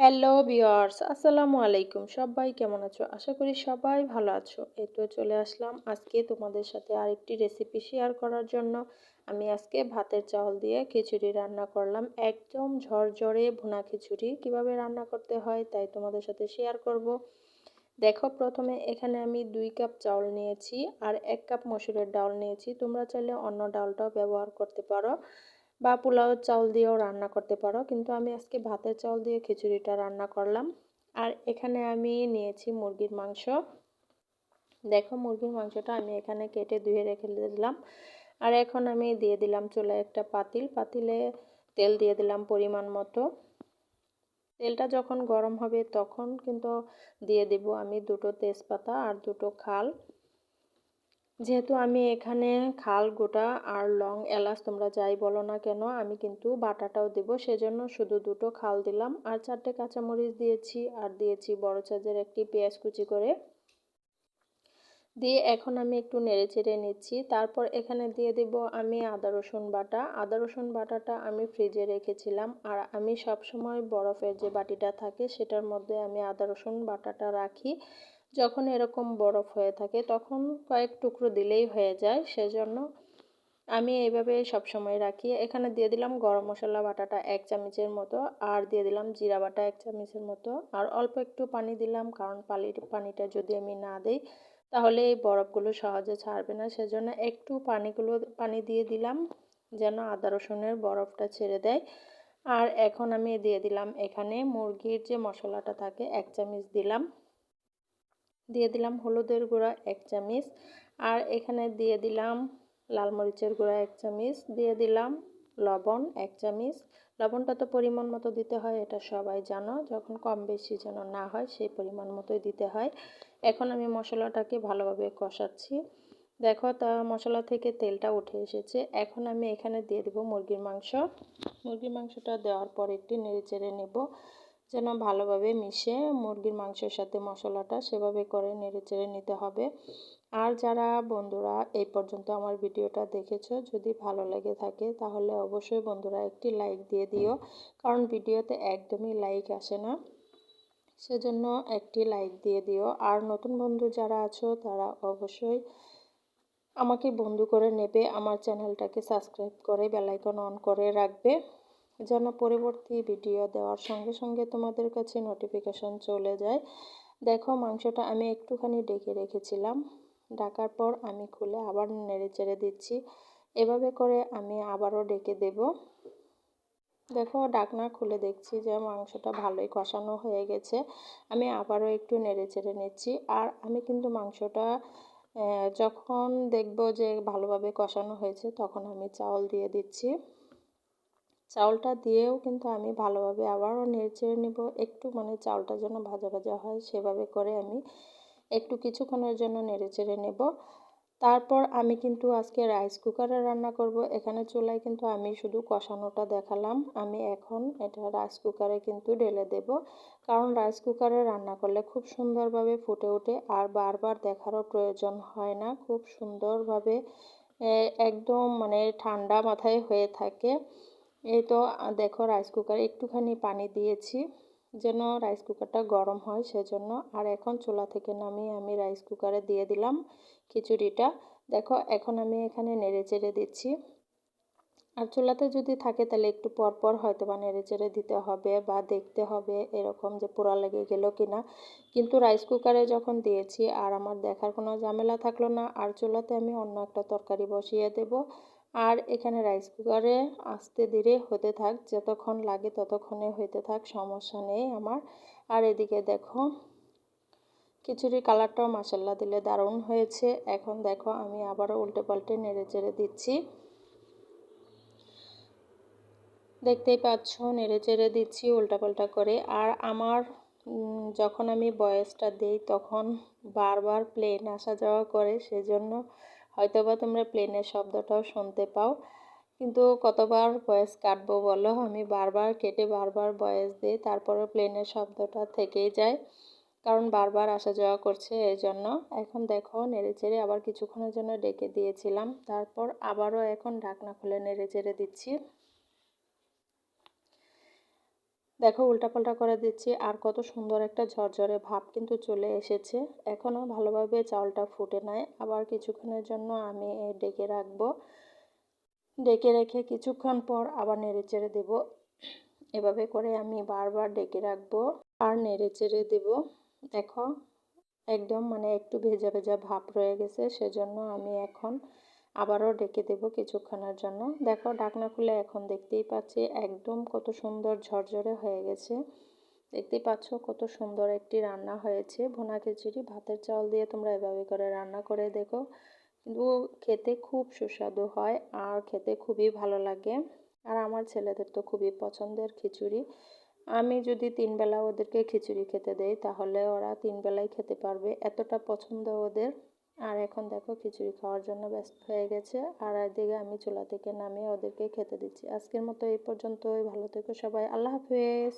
আসসালামু আলাইকুম। সবাই কেমন আছো? আশা করি সবাই ভালো আছো। এই তো চলে আসলাম আজকে তোমাদের সাথে আরেকটি রেসিপি শেয়ার করার জন্য। আমি আজকে ভাতের চাউল দিয়ে খিচুড়ি রান্না করলাম। একদম ঝরঝরে ভুনা খিচুড়ি। কীভাবে রান্না করতে হয় তাই তোমাদের সাথে শেয়ার করব। দেখো, প্রথমে এখানে আমি দুই কাপ চাউল নিয়েছি আর এক কাপ মসুরের ডাল নিয়েছি। তোমরা চাইলে অন্য ডালটাও ব্যবহার করতে পারো। বা পোলাও চাউল দিয়েও রান্না করতে পারো। কিন্তু আমি আজকে ভাতের চাউল দিয়ে খিচুড়িটা রান্না করলাম। আর এখানে আমি নিয়েছি মুরগির মাংস। দেখো মুরগির মাংসটা আমি এখানে কেটে ধুয়ে রেখে দিলাম। আর এখন আমি দিয়ে দিলাম চুলায় একটা পাতিল। পাতিলে তেল দিয়ে দিলাম পরিমাণ মতো। তেলটা যখন গরম হবে তখন কিন্তু দিয়ে দেব আমি দুটো তেজপাতা আর দুটো খাল। যেহেতু আমি এখানে খাল, গোটা আর লং এলাচ তোমরা যাই বলো না কেন, আমি কিন্তু বাটাটাও দেব। সেজন্য শুধু দুটো খাল দিলাম। আর চারটে কাঁচামরিচ দিয়েছি আর দিয়েছি বড় চার্জের একটি পেঁয়াজ কুচি করে। দিয়ে এখন আমি একটু নেড়ে চেড়ে নিচ্ছি। তারপর এখানে দিয়ে দেব আমি আদা রসুন বাটা। আদা রসুন বাটাটা আমি ফ্রিজে রেখেছিলাম। আর আমি সব সময় বরফের যে বাটিটা থাকে, সেটার মধ্যে আমি আদা রসুন বাটাটা রাখি। যখন এরকম বরফ হয়ে থাকে, তখন কয়েক টুকরো দিলেই হয়ে যায়। সেজন্য আমি এইভাবে সবসময় রাখি। এখানে দিয়ে দিলাম গরম মশলা বাটাটা এক চামচের মতো, আর দিয়ে দিলাম জিরা বাটা এক চামচের মতো। আর অল্প একটু পানি দিলাম, কারণ পানির পানিটা যদি আমি না দিই, তাহলে এই বরফগুলো সহজে ছাড়বে না। সেজন্য একটু পানিগুলো, পানি দিয়ে দিলাম, যেন আদা রসুনের বরফটা ছেড়ে দেয়। আর এখন আমি দিয়ে দিলাম এখানে মুরগির যে মশলাটা থাকে, এক চামচ দিলাম। দিয়ে দিলাম হলুদের গুঁড়া এক চামচ আর এখানে দিয়ে দিলাম লাল মরিচের গুঁড়া এক চামচ, দিয়ে দিলাম লবণ এক চামচ। লবণটা তো পরিমাণ মতো দিতে হয়, এটা সবাই জানো, যখন কম বেশি যেন না হয় সেই পরিমাণ মতোই দিতে হয়। এখন আমি মশলাটাকে ভালোভাবে কষাচ্ছি। দেখো তা মশলা থেকে তেলটা উঠে এসেছে। এখন আমি এখানে দিয়ে দেবো মুরগির মাংস। মুরগির মাংসটা দেওয়ার পর একটি নেড়ে চেড়ে নেব। যেন ভালোভাবে মিশে মুরগির মাংসের সাথে মশলাটা সেভাবে করে নেড়ে চেড়ে নিতে হবে। আর যারা বন্ধুরা এই পর্যন্ত আমার ভিডিওটা দেখেছ, যদি ভালো লেগে থাকে তাহলে অবশ্যই বন্ধুরা একটি লাইক দিয়ে দিও, কারণ ভিডিওতে একদমই লাইক আসে না। সেজন্য একটি লাইক দিয়ে দিও। আর নতুন বন্ধু যারা আছো তারা অবশ্যই আমাকে বন্ধু করে নেবে, আমার চ্যানেলটাকে সাবস্ক্রাইব করে বেলাইকন অন করে রাখবে। যেন পরবর্তী ভিডিও দেওয়ার সঙ্গে সঙ্গে তোমাদের কাছে নোটিফিকেশান চলে যায়। দেখো, মাংসটা আমি একটুখানি ডেকে রেখেছিলাম। ডাকার পর আমি খুলে আবার নেড়ে চেড়ে দিচ্ছি। এভাবে করে আমি আবারও ডেকে দেব। দেখো, ডাকনা খুলে দেখছি যে মাংসটা ভালোই কষানো হয়ে গেছে। আমি আবারও একটু নেড়ে চেড়ে নিচ্ছি। আর আমি কিন্তু মাংসটা যখন দেখব যে ভালোভাবে কষানো হয়েছে, তখন আমি চাউল দিয়ে দিচ্ছি। চাউলটা দিয়েও কিন্তু আমি ভালোভাবে আবারও নেড়ে নেব। একটু মানে চাউলটা যেন ভাজা ভাজা হয়, সেভাবে করে আমি একটু কিছুক্ষণের জন্য নেড়ে চেড়ে নেব। তারপর আমি কিন্তু আজকে রাইস কুকারে রান্না করব। এখানে চুলায় কিন্তু আমি শুধু কষানোটা দেখালাম। আমি এখন এটা রাইস কুকারে কিন্তু ঢেলে দেব। কারণ রাইস কুকারে রান্না করলে খুব সুন্দরভাবে ফুটে ওঠে আর বারবার দেখারও প্রয়োজন হয় না। খুব সুন্দরভাবে একদম মানে ঠান্ডা মাথায় হয়ে থাকে। এই তো দেখো রাইস কুকারে একটুখানি পানি দিয়েছি যেন রাইস কুকারটা গরম হয় সেজন্য। আর এখন চুলা থেকে নামিয়ে আমি রাইস কুকারে দিয়ে দিলাম খিচুড়িটা। দেখো, এখন আমি এখানে নেড়ে চেড়ে দিচ্ছি। আর চুলাতে যদি থাকে তাহলে একটু পরপর হয়তো বা নেড়ে চেড়ে দিতে হবে বা দেখতে হবে এরকম যে পোড়া লেগে গেল কি না কিন্তু রাইস কুকারে যখন দিয়েছি আর আমার দেখার কোনো ঝামেলা থাকল না, আর চুলাতে আমি অন্য একটা তরকারি বসিয়ে দেব। আর এখানে রাইস কুকারে আস্তে ধীরে হতে থাক, যতক্ষণ লাগে ততক্ষণে হইতে থাক, সমস্যা নেই আমার। আর এদিকে দেখো, খিচুড়ির কালারটাও মাসাল্লা দিলে দারুণ হয়েছে। এখন দেখো, আমি আবারও উল্টে পাল্টে নেড়ে চেড়ে দিচ্ছি। দেখতেই পাচ্ছ নেড়ে চেড়ে দিচ্ছি উল্টাপাল্টা করে। আর আমার যখন আমি বয়সটা দিই, তখন বারবার প্লেন আসা যাওয়া করে, সেজন্য হয়তোবা তোমরা প্লেনের শব্দটাও শুনতে পাও। কিন্তু কতবার ভয়েস কাটবো বলো? আমি বারবার কেটে বারবার ভয়েস দিই তারপরে প্লেনের শব্দটা থেকেই যায়। কারণ বারবার আসা যাওয়া করছে এই জন্য এখন দেখো, নেড়ে চেড়ে আবার কিছুক্ষণের জন্য ডেকে দিয়েছিলাম। তারপর আবারও এখন ঢাকনা খুলে নেড়ে চেড়ে দিচ্ছি। দেখো, উল্টাপাল্টা করে দিচ্ছি। আর কত সুন্দর একটা ঝরঝরে ভাব কিন্তু চলে এসেছে। এখনও ভালোভাবে চাউলটা ফুটে নাই। আবার কিছুক্ষণের জন্য আমি ডেকে রাখব। ডেকে রেখে কিছুক্ষণ পর আবার নেড়ে চেড়ে দেবো। এভাবে করে আমি বারবার ডেকে রাখব আর নেড়ে চেড়ে দেবো। দেখো, একদম মানে একটু ভেজা ভেজা ভাব রয়ে গেছে। সেজন্য আমি এখন আবারও ডেকে দেব কিছুক্ষণের জন্য। দেখো, ডাকনা খুলে এখন দেখতেই পাচ্ছি একদম কত সুন্দর ঝরঝরে হয়ে গেছে। দেখতেই পাচ্ছ কত সুন্দর একটি রান্না হয়েছে। ভোনা খিচুড়ি, ভাতের চাল দিয়ে তোমরা এভাবে করে রান্না করে দেখো। কিন্তু খেতে খুব সুস্বাদু হয় আর খেতে খুবই ভালো লাগে। আর আমার ছেলেদের তো খুবই পছন্দের খিচুড়ি। আমি যদি তিন বেলা ওদেরকে খিচুড়ি খেতে দেই, তাহলে ওরা তিন বেলাই খেতে পারবে। এতটা পছন্দ ওদের। আর এখন দেখো খিচুড়ি খাওয়ার জন্য ব্যস্ত হয়ে গেছে। আর একদিকে আমি চুলা থেকে নামিয়ে ওদেরকে খেতে দিচ্ছি। আজকের মতো এই পর্যন্তই। ভালো থেকো সবাই। আল্লাহ হাফেজ।